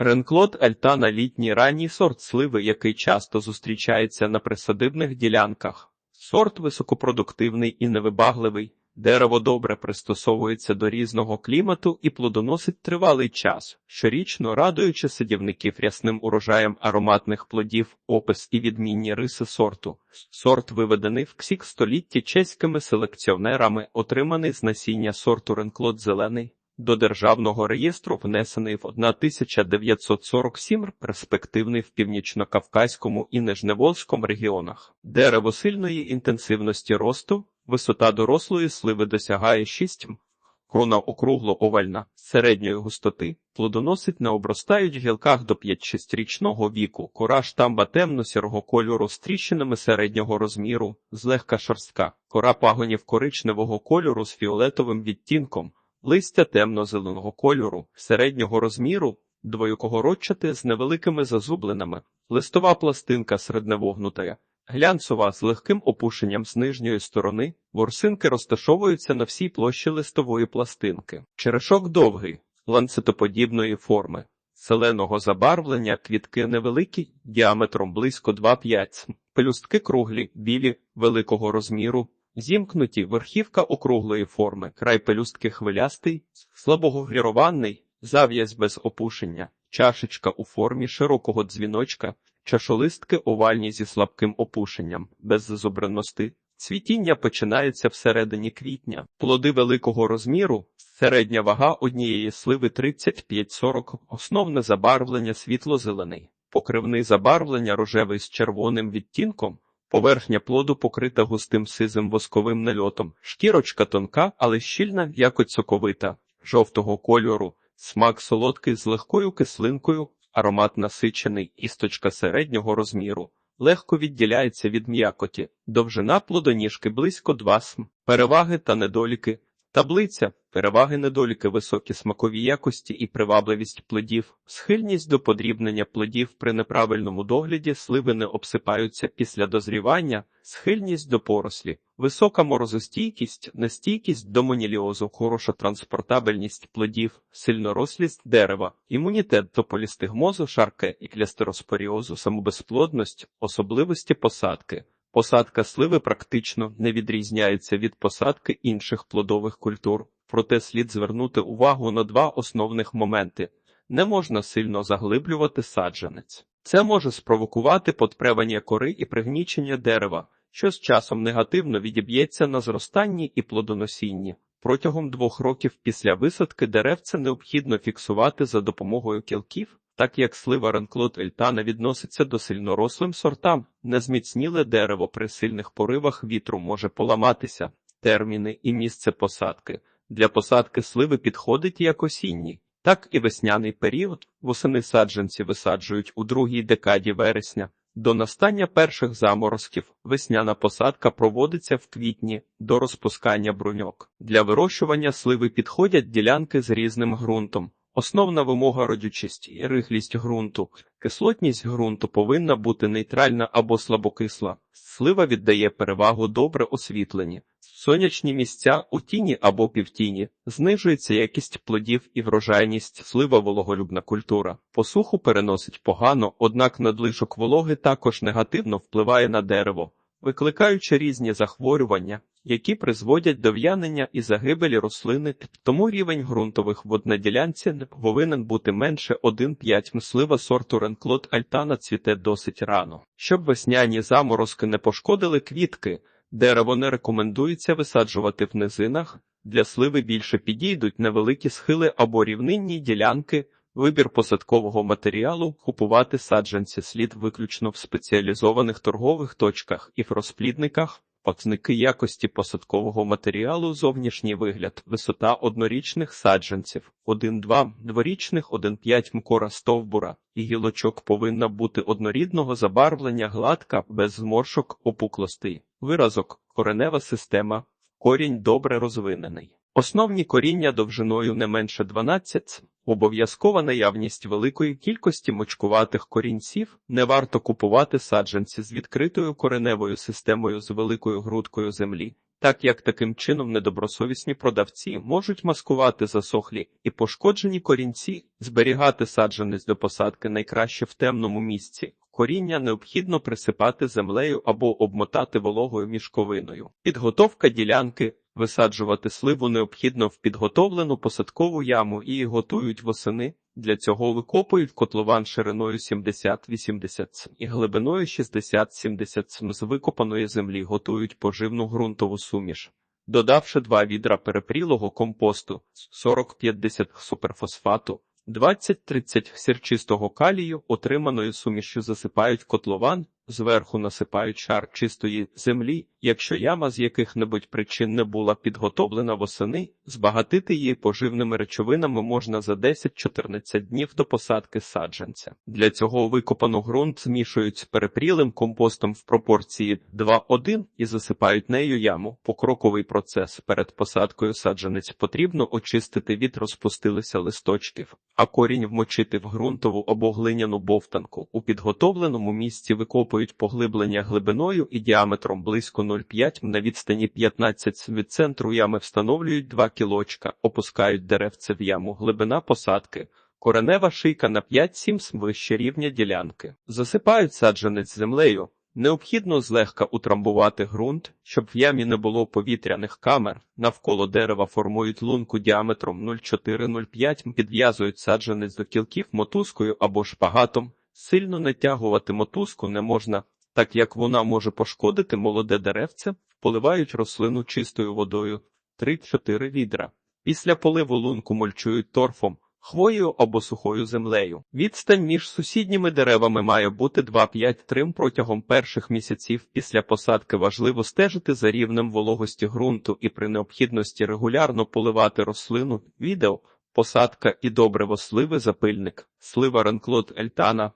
Ренклот Альтана літній ранній сорт сливи, який часто зустрічається на присадибних ділянках. Сорт високопродуктивний і невибагливий. Дерево добре пристосовується до різного клімату і плодоносить тривалий час, щорічно радуючи садівників рясним урожаєм ароматних плодів, опис і відмінні риси сорту. Сорт виведений в ксік столітті чеськими селекціонерами, отриманий з насіння сорту Ренклот Зелений. До державного реєстру внесений в 1947 перспективний в північно-кавказькому і Нижневолзькому регіонах. Дерево сильної інтенсивності росту, висота дорослої сливи досягає 6 м. Крона округло-овальна, середньої густоти, плодоносить на обростають гілках до 5-6 річного віку, кора штамба темно-сірого кольору з тріщинами середнього розміру, злегка шорстка, кора пагонів коричневого кольору з фіолетовим відтінком, листя темно-зеленого кольору, середнього розміру, двоюкогородчате з невеликими зазубленими, листова пластинка середневогнута, глянцева з легким опушенням з нижньої сторони, ворсинки розташовуються на всій площі листової пластинки. Черешок довгий, ланцетоподібної форми. Зеленого забарвлення квітки невеликі, діаметром близько 2-5 см. Пелюстки круглі, білі, великого розміру, Зімкнуті верхівка округлої форми, край пелюстки хвилястий, слабогогрірований, зав'язь без опушення, чашечка у формі широкого дзвіночка, чашолистки овальні зі слабким опушенням, без зазубреності. Цвітіння починається всередині квітня, плоди великого розміру, середня вага однієї сливи 35-40, основне забарвлення світло-зелений, покривний забарвлення рожевий з червоним відтінком, Поверхня плоду покрита густим сизим восковим нальотом, шкірочка тонка, але щільна, якось соковита, жовтого кольору, смак солодкий з легкою кислинкою, аромат насичений, істочка середнього розміру, легко відділяється від м'якоті, довжина плодоніжки близько 2 см, переваги та недоліки. Таблиця переваги недоліки високі смакові якості і привабливість плодів, схильність до подрібнення плодів при неправильному догляді сливи не обсипаються після дозрівання, схильність до порослі, висока морозостійкість, нестійкість до моніліозу, хороша транспортабельність плодів, сильнорослість дерева, імунітет до полістигмозу, шарке і клястероспоріозу, самобезплодність, особливості посадки. Посадка сливи практично не відрізняється від посадки інших плодових культур, проте слід звернути увагу на два основних моменти: не можна сильно заглиблювати саджанець. Це може спровокувати подпревання кори і пригнічення дерева, що з часом негативно відіб'ється на зростанні і плодоносінні. Протягом двох років після висадки деревце необхідно фіксувати за допомогою кілків. Так як слива ранклот ельтана відноситься до сильнорослим сортам, незміцніле дерево при сильних поривах вітру може поламатися. Терміни і місце посадки. Для посадки сливи підходить як осінній, так і весняний період. Восени саджанці висаджують у другій декаді вересня. До настання перших заморозків весняна посадка проводиться в квітні до розпускання бруньок. Для вирощування сливи підходять ділянки з різним ґрунтом. Основна вимога родючість і рихлість ґрунту. Кислотність ґрунту повинна бути нейтральна або слабокисла. Слива віддає перевагу добре освітлені. Сонячні місця у тіні або півтіні, знижується якість плодів і врожайність, слива вологолюбна культура. Посуху переносить погано, однак надлишок вологи також негативно впливає на дерево, викликаючи різні захворювання, які призводять до в'янення і загибелі рослини, тому рівень ґрунтових вод на ділянці не повинен бути менше 1,5 мслива сорту Ренклот Альтана цвіте досить рано. Щоб весняні заморозки не пошкодили квітки, дерево не рекомендується висаджувати в низинах, для сливи більше підійдуть невеликі схили або рівнинні ділянки. Вибір посадкового матеріалу купувати саджанці слід виключно в спеціалізованих торгових точках і в розплідниках. Оцінки якості посадкового матеріалу, зовнішній вигляд, висота однорічних саджанців, 1-2 дворічних, 1-5 мкора стовбура, і гілочок повинна бути однорідного забарвлення гладка, без зморшок, опуклостей. Виразок, коренева система, корінь добре розвинений. Основні коріння довжиною не менше 12 Обов'язкова наявність великої кількості мочкуватих корінців не варто купувати саджанці з відкритою кореневою системою з великою грудкою землі. так як таким чином недобросовісні продавці можуть маскувати засохлі і пошкоджені корінці, зберігати саджанець до посадки найкраще в темному місці. Коріння необхідно присипати землею або обмотати вологою мішковиною. Підготовка ділянки. Висаджувати сливу необхідно в підготовлену посадкову яму і готують восени. Для цього викопують котлован шириною 70-80 см і глибиною 60-70 см з викопаної землі готують поживну ґрунтову суміш. Додавши два відра перепрілого компосту, 40-50 суперфосфату, 20-30 сірчистого калію, отриманою сумішю засипають котлован, зверху насипають шар чистої землі, якщо яма з яких-небудь причин не була підготовлена восени, збагатити її поживними речовинами можна за 10-14 днів до посадки саджанця. Для цього викопану ґрунт змішують з перепрілим компостом в пропорції 2-1 і засипають нею яму. Покроковий процес перед посадкою саджанець потрібно очистити від розпустилися листочків, а корінь вмочити в ґрунтову або глиняну бовтанку. У підготовленому місці викопують поглиблення глибиною і діаметром близько 0,5 на відстані 15 від центру ями встановлюють 2 кілочка, опускають деревце в яму, глибина посадки. Коренева шийка на 5-7 см вище рівня ділянки. Засипають саджанець землею. Необхідно злегка утрамбувати ґрунт, щоб в ямі не було повітряних камер. Навколо дерева формують лунку діаметром 0,4-0,5 підв'язують саджанець до кілків мотузкою або шпагатом. Сильно натягувати мотузку не можна, так як вона може пошкодити молоде деревце, поливають рослину чистою водою 3-4 відра. Після поливу лунку мульчують торфом, хвоєю або сухою землею. Відстань між сусідніми деревами має бути 2-5 трим протягом перших місяців після посадки важливо стежити за рівнем вологості ґрунту і при необхідності регулярно поливати рослину. Відео Посадка і добриво сливи запильник, слива Ренклот Ельтана.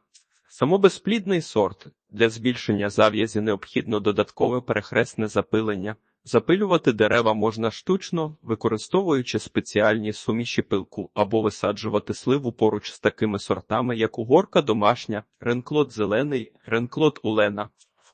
Самобезплідний сорт. Для збільшення зав'язі необхідно додаткове перехресне запилення. Запилювати дерева можна штучно, використовуючи спеціальні суміші пилку, або висаджувати сливу поруч з такими сортами, як угорка домашня, ренклот зелений, ренклот улена.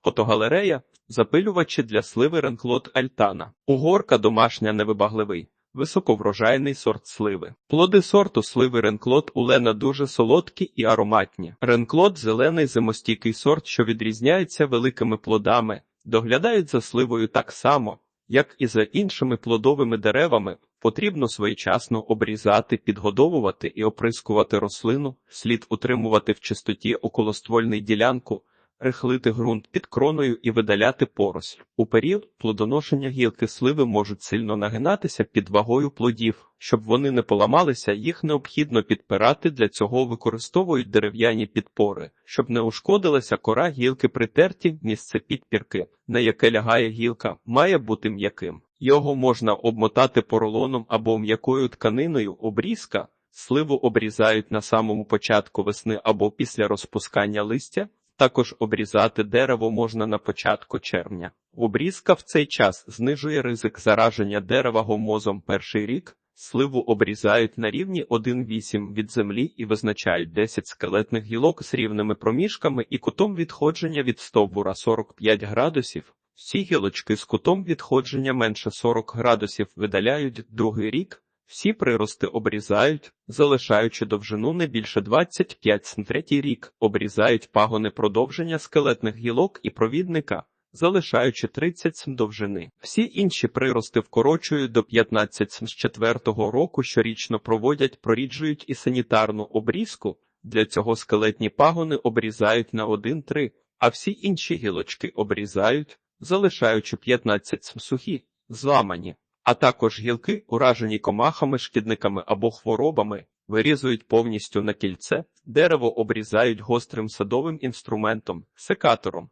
Фотогалерея запилювачі для сливи ренклот альтана. Угорка домашня невибагливий. Високоврожайний сорт сливи. Плоди сорту сливи Ренклот Улена дуже солодкі і ароматні. Ренклот зелений зимостійкий сорт, що відрізняється великими плодами, доглядають за сливою так само, як і за іншими плодовими деревами. Потрібно своєчасно обрізати, підгодовувати і оприскувати рослину, слід утримувати в чистоті околоствольний ділянку, рихлити ґрунт під кроною і видаляти поросль. У період плодоношення гілки сливи можуть сильно нагинатися під вагою плодів. Щоб вони не поламалися, їх необхідно підпирати. Для цього використовують дерев'яні підпори, щоб не ушкодилася кора гілки притерті місце підпірки, на яке лягає гілка, має бути м'яким. Його можна обмотати поролоном або м'якою тканиною обрізка. Сливу обрізають на самому початку весни або після розпускання листя. Також обрізати дерево можна на початку червня. Обрізка в цей час знижує ризик зараження дерева гомозом перший рік. Сливу обрізають на рівні 1,8 від землі і визначають 10 скелетних гілок з рівними проміжками і кутом відходження від стовбура 45 градусів. Всі гілочки з кутом відходження менше 40 градусів видаляють другий рік. Всі прирости обрізають, залишаючи довжину не більше 25 см. Третій рік обрізають пагони продовження скелетних гілок і провідника, залишаючи 30 см довжини. Всі інші прирости вкорочують до 15 см з четвертого року щорічно проводять, проріджують і санітарну обрізку. Для цього скелетні пагони обрізають на 1-3, а всі інші гілочки обрізають, залишаючи 15 см сухі, зламані а також гілки, уражені комахами, шкідниками або хворобами, вирізують повністю на кільце, дерево обрізають гострим садовим інструментом, секатором,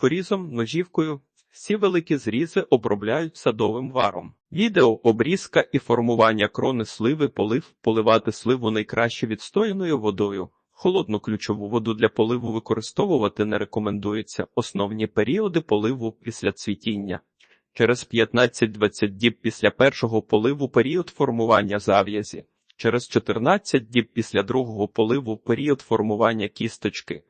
порізом, ножівкою. Всі великі зрізи обробляють садовим варом. Відео обрізка і формування крони сливи полив поливати сливу найкраще відстояною водою. Холодну ключову воду для поливу використовувати не рекомендується основні періоди поливу після цвітіння. Через 15-20 діб після першого поливу період формування зав'язі, через 14 діб після другого поливу період формування кісточки.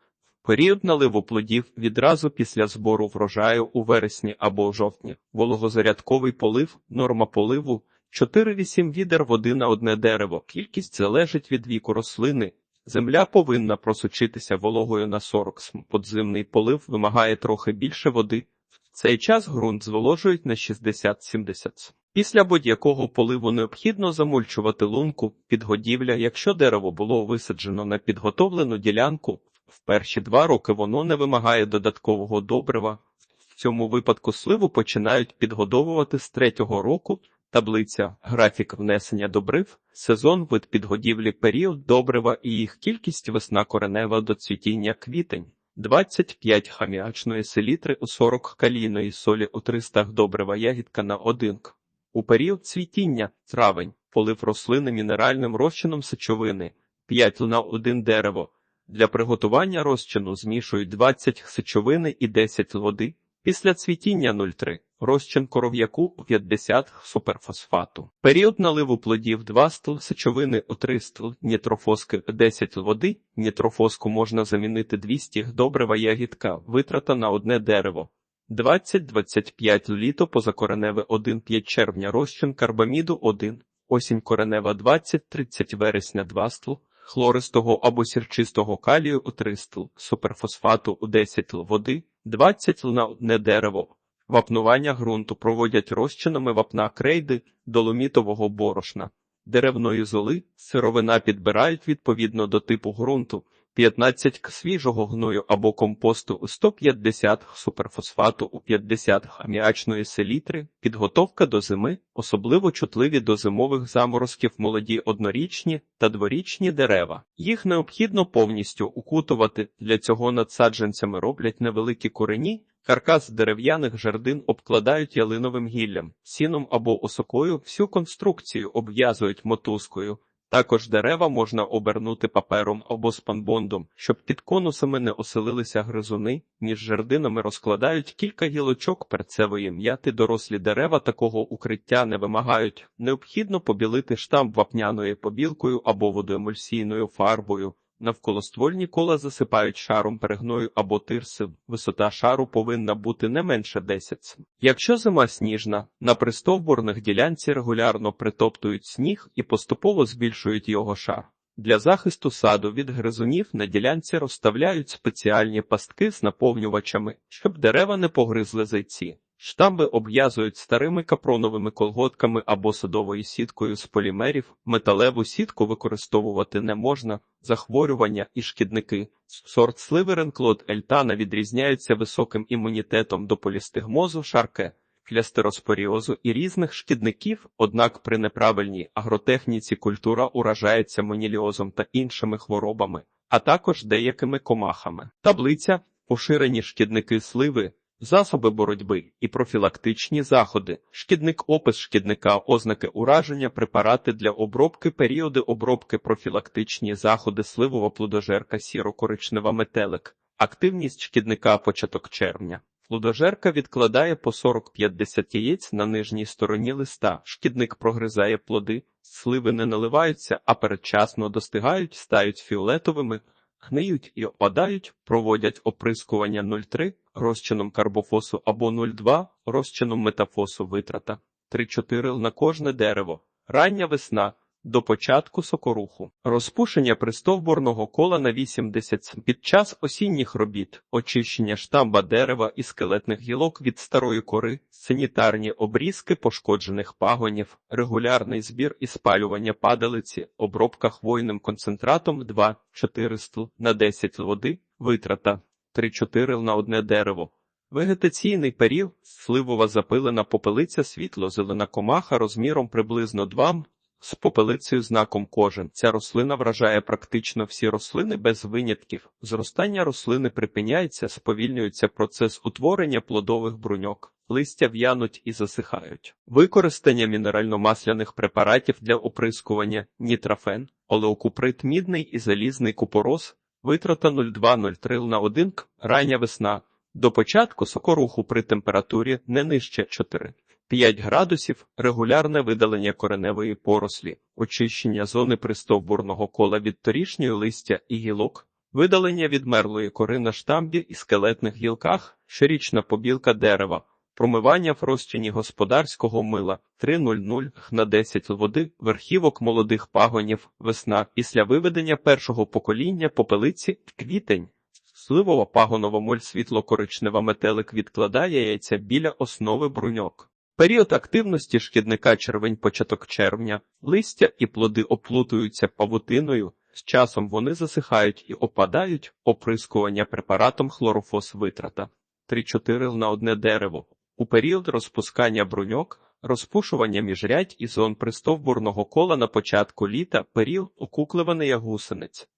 Період наливу плодів відразу після збору врожаю у вересні або жовтні. Вологозарядковий полив, норма поливу 4-8 відер води на одне дерево. Кількість залежить від віку рослини. Земля повинна просочитися вологою на 40 см. Подземний полив вимагає трохи більше води. Цей час ґрунт зволожують на 60-70. Після будь-якого поливу необхідно замульчувати лунку, підгодівля, якщо дерево було висаджено на підготовлену ділянку, в перші два роки воно не вимагає додаткового добрива. В цьому випадку сливу починають підгодовувати з третього року. Таблиця графік внесення добрив, сезон вид підгодівлі, період добрива і їх кількість весна коренева до цвітіння квітень. 25 хаміачної селітри у 40 калійної солі у 300 добрива ягідка на 1 к. У період цвітіння травень полив рослини мінеральним розчином сечовини 5 на 1 дерево. Для приготування розчину змішують 20 сечовини і 10 води. Після цвітіння 0,3 розчин коров'яку 50 суперфосфату. Період наливу плодів 2 стл сечовини у 3 стл нітрофоски 10 води. Нітрофоску можна замінити 200 добрива ягідка, витрата на одне дерево. 20-25 літо позакореневе 1-5 червня розчин карбаміду 1, осінь коренева 20-30 вересня 2 стл, хлористого або сірчистого калію у 3 стл, суперфосфату у 10 л води, 20 л на одне дерево. Вапнування ґрунту проводять розчинами вапна крейди, доломітового борошна, деревної золи, сировина підбирають відповідно до типу ґрунту, 15 к свіжого гною або компосту у 150 суперфосфату у 50 аміачної селітри, підготовка до зими, особливо чутливі до зимових заморозків молоді однорічні та дворічні дерева. Їх необхідно повністю укутувати, для цього надсадженцями роблять невеликі корені, Каркас дерев'яних жердин обкладають ялиновим гіллям, сіном або осокою, всю конструкцію обв'язують мотузкою. Також дерева можна обернути папером або спанбондом, щоб під конусами не оселилися гризуни, між жердинами розкладають кілька гілочок перцевої м'яти. Дорослі дерева такого укриття не вимагають. Необхідно побілити штамп вапняною побілкою або водоемульсійною фарбою. Навколоствольні кола засипають шаром перегною або тирси. Висота шару повинна бути не менше 10 см. Якщо зима сніжна, на пристовбурних ділянці регулярно притоптують сніг і поступово збільшують його шар. Для захисту саду від гризунів на ділянці розставляють спеціальні пастки з наповнювачами, щоб дерева не погризли зайці. Штамби обв'язують старими капроновими колготками або садовою сіткою з полімерів. Металеву сітку використовувати не можна. Захворювання і шкідники. Сорт сливи Ренклод Ельтана відрізняється високим імунітетом до полістигмозу, шарке, клястероспоріозу і різних шкідників, однак при неправильній агротехніці культура уражається моніліозом та іншими хворобами, а також деякими комахами. Таблиця поширені шкідники сливи. Засоби боротьби і профілактичні заходи, шкідник опис шкідника, ознаки ураження, препарати для обробки, періоди обробки, профілактичні заходи, сливова плодожерка, сіро-коричнева метелик, активність шкідника початок червня. Плодожерка відкладає по 40-50 яєць на нижній стороні листа, шкідник прогризає плоди, сливи не наливаються, а передчасно достигають, стають фіолетовими, гниють і опадають, проводять оприскування 0,3 розчином карбофосу або 0,2 розчином метафосу витрата 3-4 на кожне дерево. Рання весна до початку сокоруху. Розпушення пристовбурного кола на 80 см. Під час осінніх робіт, очищення штамба дерева і скелетних гілок від старої кори, санітарні обрізки пошкоджених пагонів, регулярний збір і спалювання падалиці, обробка хвойним концентратом 2-4 стл на 10 води, витрата 3-4 на одне дерево. Вегетаційний період, сливова запилена попелиця, світло-зелена комаха розміром приблизно 2 з попелицею знаком кожен. Ця рослина вражає практично всі рослини без винятків. Зростання рослини припиняється, сповільнюється процес утворення плодових бруньок. Листя в'януть і засихають. Використання мінерально-масляних препаратів для оприскування нітрафен, олеокуприт мідний і залізний купороз, витрата 0,2-0,3 на 1 к, рання весна. До початку сокоруху при температурі не нижче 4. 5 градусів, регулярне видалення кореневої порослі, очищення зони пристовбурного кола від торішньої листя і гілок, видалення відмерлої кори на штамбі і скелетних гілках, щорічна побілка дерева, промивання в розчині господарського мила 3.00 на 10 води, верхівок молодих пагонів, весна, після виведення першого покоління попелиці квітень. Сливова пагонова моль світло-коричнева метелик відкладає яйця біля основи бруньок. Період активності шкідника червень початок червня, листя і плоди оплутуються павутиною, з часом вони засихають і опадають, оприскування препаратом хлорофос витрата 3-4 на одне дерево. У період розпускання бруньок, розпушування міжрядь і зон пристовбурного кола на початку літа період окукливаний гусениць.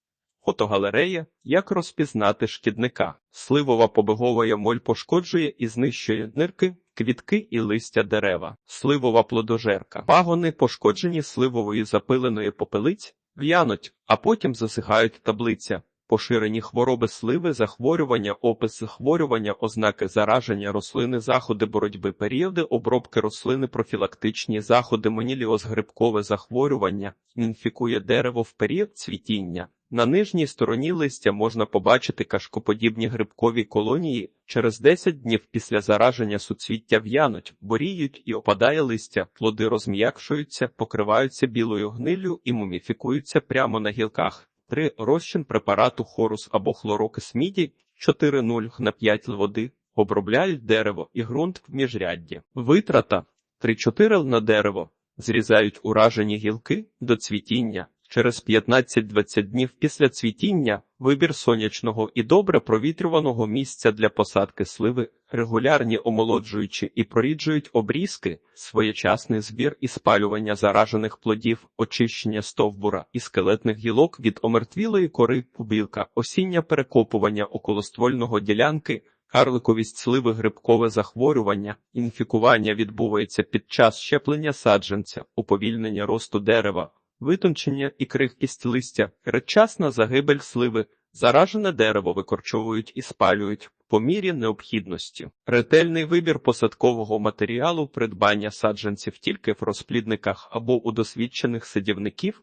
Фотогалерея Як розпізнати шкідника. Сливова побеговая моль пошкоджує і знищує нирки, квітки і листя дерева. Сливова плодожерка. Пагони, пошкоджені сливової запиленої попелиць, в'януть, а потім засихають таблиця. Поширені хвороби сливи, захворювання, опис захворювання, ознаки зараження рослини, заходи боротьби, періоди обробки рослини, профілактичні заходи, моніліоз, грибкове захворювання, інфікує дерево в період цвітіння. На нижній стороні листя можна побачити кашкоподібні грибкові колонії. Через 10 днів після зараження суцвіття в'януть, боріють і опадає листя, плоди розм'якшуються, покриваються білою гниллю і муміфікуються прямо на гілках. 3. Розчин препарату хорус або хлорокис міді 4,0 на 5 води обробляють дерево і ґрунт в міжрядді. Витрата 3-4 на дерево. Зрізають уражені гілки до цвітіння. Через 15-20 днів після цвітіння вибір сонячного і добре провітрюваного місця для посадки сливи, регулярні омолоджуючі і проріджують обрізки, своєчасний збір і спалювання заражених плодів, очищення стовбура і скелетних гілок від омертвілої кори побілка, осіння перекопування околоствольного ділянки. Карликовість сливи грибкове захворювання, інфікування відбувається під час щеплення саджанця, уповільнення росту дерева, витончення і крихкість листя, передчасна загибель сливи, заражене дерево викорчовують і спалюють по мірі необхідності. Ретельний вибір посадкового матеріалу, придбання саджанців тільки в розплідниках або у досвідчених садівників,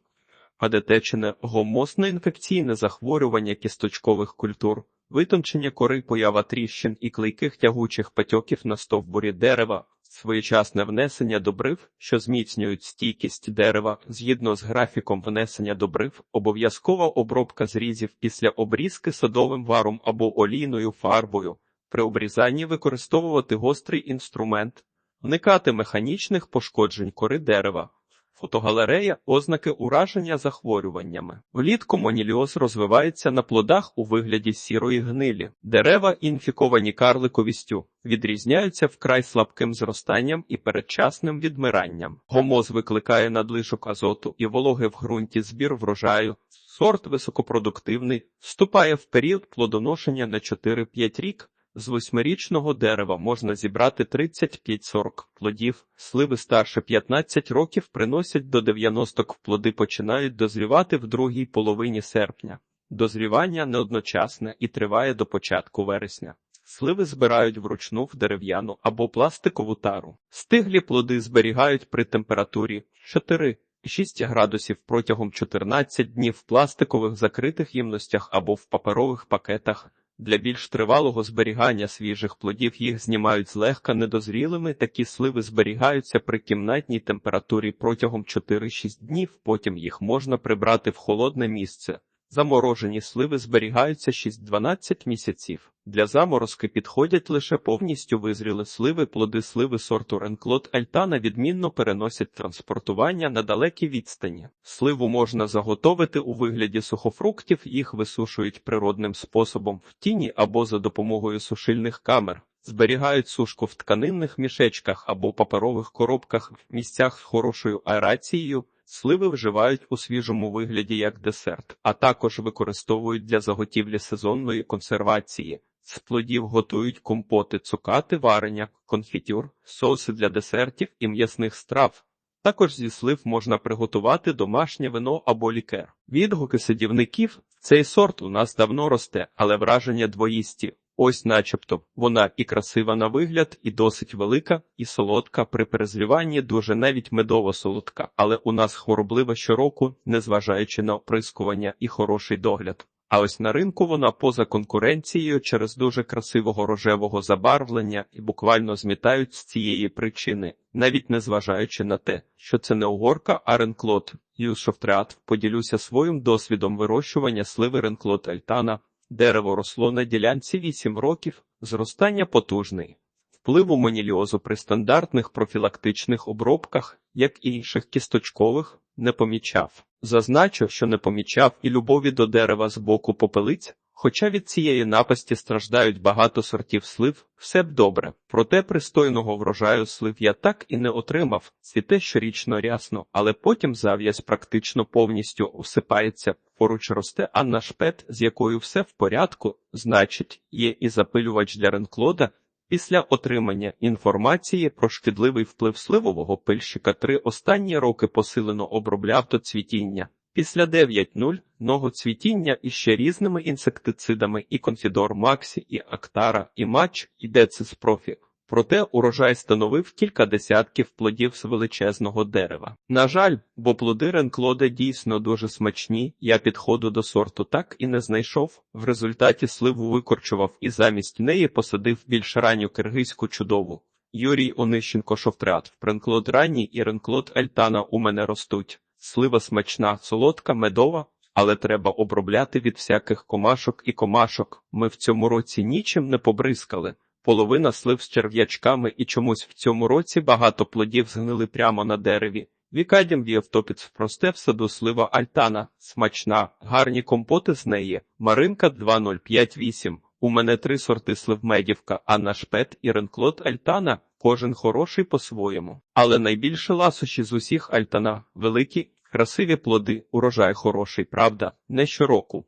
адетечене гомосне інфекційне захворювання кісточкових культур. Витончення кори, поява тріщин і клейких тягучих патьоків на стовбурі дерева, своєчасне внесення добрив, що зміцнюють стійкість дерева, згідно з графіком внесення добрив, обов'язкова обробка зрізів після обрізки садовим варом або олійною фарбою, при обрізанні використовувати гострий інструмент, уникати механічних пошкоджень кори дерева. Фотогалерея ознаки ураження захворюваннями. Влітку моніліоз розвивається на плодах у вигляді сірої гнилі. Дерева, інфіковані карликовістю, відрізняються вкрай слабким зростанням і передчасним відмиранням. Гомоз викликає надлишок азоту і вологи в ґрунті збір врожаю. Сорт високопродуктивний, вступає в період плодоношення на 4-5 рік. З восьмирічного дерева можна зібрати 35-40 плодів, сливи старше 15 років приносять до 90 плоди починають дозрівати в другій половині серпня. Дозрівання неодночасне і триває до початку вересня. Сливи збирають вручну в дерев'яну або пластикову тару. Стиглі плоди зберігають при температурі 4 6 градусів протягом 14 днів в пластикових закритих ємностях або в паперових пакетах. Для більш тривалого зберігання свіжих плодів їх знімають злегка недозрілими, такі сливи зберігаються при кімнатній температурі протягом 4-6 днів, потім їх можна прибрати в холодне місце. Заморожені сливи зберігаються 6-12 місяців. Для заморозки підходять лише повністю визріли сливи, плоди сливи сорту Ренклот Альтана відмінно переносять транспортування на далекі відстані. Сливу можна заготовити у вигляді сухофруктів, їх висушують природним способом в тіні або за допомогою сушильних камер. Зберігають сушку в тканинних мішечках або паперових коробках в місцях з хорошою аерацією. Сливи вживають у свіжому вигляді як десерт, а також використовують для заготівлі сезонної консервації. З плодів готують компоти, цукати, варення, конфітюр, соуси для десертів і м'ясних страв. Також зі слив можна приготувати домашнє вино або лікер. Відгуки садівників цей сорт у нас давно росте, але враження двоїсті. Ось, начебто, вона і красива на вигляд, і досить велика, і солодка. При перезріванні дуже навіть медово солодка, але у нас хвороблива щороку, незважаючи на оприскування і хороший догляд. А ось на ринку вона поза конкуренцією через дуже красивого рожевого забарвлення і буквально змітають з цієї причини, навіть не зважаючи на те, що це не угорка, а ренклот. Юсшофтреат поділюся своїм досвідом вирощування сливи ренклот Альтана. Дерево росло на ділянці 8 років, зростання потужний. Впливу моніліозу при стандартних профілактичних обробках, як і інших кісточкових, не помічав. Зазначив, що не помічав і любові до дерева з боку попелиць, хоча від цієї напасті страждають багато сортів слив, все б добре. Проте пристойного врожаю слив я так і не отримав, цвіте щорічно рясно, але потім зав'язь практично повністю усипається. Поруч росте Анна Шпет, з якою все в порядку, значить, є і запилювач для ренклода, Після отримання інформації про шкідливий вплив сливового пильщика три останні роки посилено обробляв до цвітіння. Після 9.0 ного цвітіння іще різними інсектицидами і конфідор Максі, і Актара, і Матч, і Децис Профі. Проте урожай становив кілька десятків плодів з величезного дерева. На жаль, бо плоди ренклоде дійсно дуже смачні, я підходу до сорту так і не знайшов. В результаті сливу викорчував і замість неї посадив більш ранню киргизьку чудову. Юрій Онищенко Шовтрят, ренклод ранній і ренклод Альтана у мене ростуть. Слива смачна, солодка, медова, але треба обробляти від всяких комашок і комашок. Ми в цьому році нічим не побризкали. Половина слив з черв'ячками і чомусь в цьому році багато плодів згнили прямо на дереві. Вікадім в'євтопіц просте в саду слива альтана, смачна, гарні компоти з неї. Маринка 2058. У мене три сорти сливмедівка, Анна Шпет і Ренклот Альтана, кожен хороший по-своєму. Але найбільше ласощі з усіх альтана великі, красиві плоди, урожай хороший, правда, не щороку.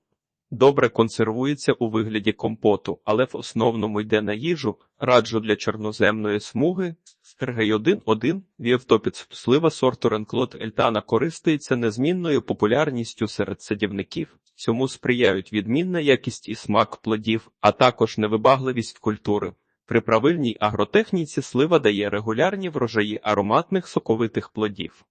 Добре консервується у вигляді компоту, але в основному йде на їжу, раджу для чорноземної смуги. Стергей 1-1, вівтопіц слива сорту Ренклот Ельтана користується незмінною популярністю серед садівників. Цьому сприяють відмінна якість і смак плодів, а також невибагливість культури. При правильній агротехніці слива дає регулярні врожаї ароматних соковитих плодів.